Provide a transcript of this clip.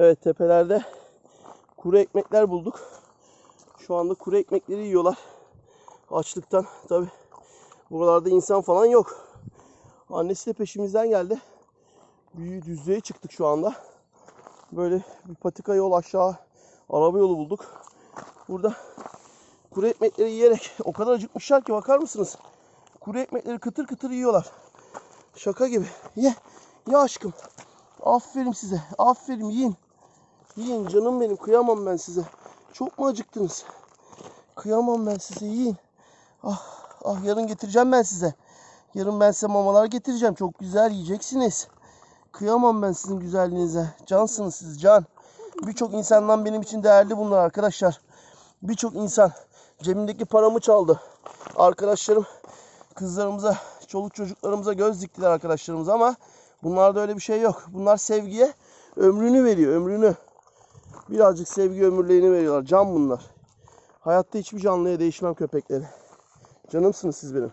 Evet tepelerde kuru ekmekler bulduk. Şu anda kuru ekmekleri yiyorlar. Açlıktan tabi. Buralarda insan falan yok. Annesi de peşimizden geldi. Bir düzlüğe çıktık şu anda. Böyle bir patika yol aşağı araba yolu bulduk. Burada kuru ekmekleri yiyerek o kadar acıkmışlar ki bakar mısınız? Kuru ekmekleri kıtır kıtır yiyorlar. Şaka gibi. Ye. Ye aşkım. Aferin size. Aferin yiyin. Yiyin canım benim. Kıyamam ben size. Çok mu acıktınız? Kıyamam ben size. Yiyin. Ah, ah yarın getireceğim ben size. Yarın ben size mamalar getireceğim. Çok güzel yiyeceksiniz. Kıyamam ben sizin güzelliğinize. Cansınız siz can. Birçok insandan benim için değerli bunlar arkadaşlar. Birçok insan cebimdeki paramı çaldı. Arkadaşlarım kızlarımıza, çoluk çocuklarımıza göz diktiler arkadaşlarımıza ama bunlarda öyle bir şey yok. Bunlar sevgiye ömrünü veriyor, ömrünü. Birazcık sevgi ömürlerini veriyorlar. Can bunlar. Hayatta hiçbir canlıya değişmem köpekleri. Canımsınız siz benim.